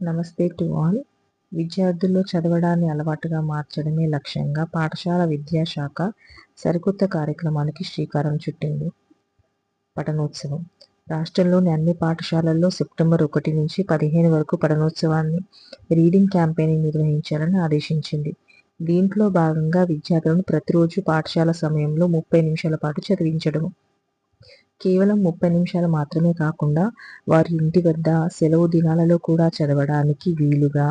నమస్తే to all. విద్యార్థుల్లో చదవడాన్ని అలవాటుగా మార్చడమే లక్ష్యంగా పాఠశాల విద్యాశాఖ సరికొత్త కార్యక్రమానికి శ్రీకారం చుట్టింది. పఠనోత్సవం. రాష్ట్రంలోని అన్ని పాఠశాలల్లో సెప్టెంబర్ ఒకటి నుంచి పదిహేను వరకు పఠనోత్సవాన్ని రీడింగ్ క్యాంపెయిన్ నిర్వహించాలని ఆదేశించింది. దీంట్లో భాగంగా విద్యార్థులను ప్రతిరోజు పాఠశాల సమయంలో ముప్పై నిమిషాల పాటు చదివించడం కేవలం ముప్పై నిమిషాలు మాత్రమే కాకుండా వారి ఇంటి వద్ద సెలవు దినాలలో కూడా చదవడానికి వీలుగా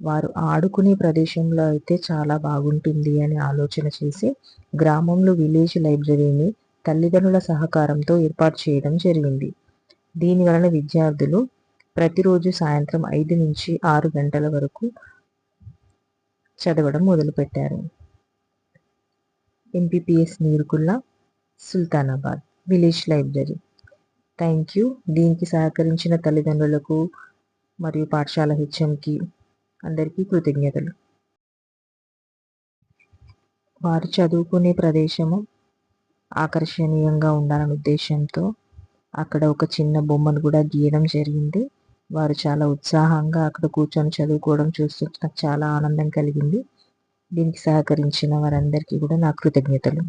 వారు ఆడుకునే ప్రదేశంలో అయితే చాలా బాగుంటుంది అని ఆలోచన చేసి గ్రామంలో విలేజ్ లైబ్రరీని తల్లిదండ్రుల సహకారంతో ఏర్పాటు చేయడం జరిగింది. దీని వలన విద్యార్థులు ప్రతిరోజు సాయంత్రం ఐదు నుంచి ఆరు గంటల వరకు చదవడం మొదలుపెట్టారు. MPPS Neerukulla Sultanabad. Village library thank you. దీనికి సహకరించిన తల్లిదండ్రులకు మరియు పాఠశాల హెచ్ఎంకి అందరికీ కృతజ్ఞతలు. వారు చదువుకునే ప్రదేశము ఆకర్షణీయంగా ఉండాలనే ఉద్దేశంతో అక్కడ ఒక చిన్న బొమ్మను కూడా గీయడం జరిగింది. వారు చాలా ఉత్సాహంగా అక్కడ కూర్చొని చదువుకోవడం చూస్తుంటే నాకు చాలా ఆనందం కలిగింది. దీనికి సహకరించిన వారందరికీ కూడా నా కృతజ్ఞతలు.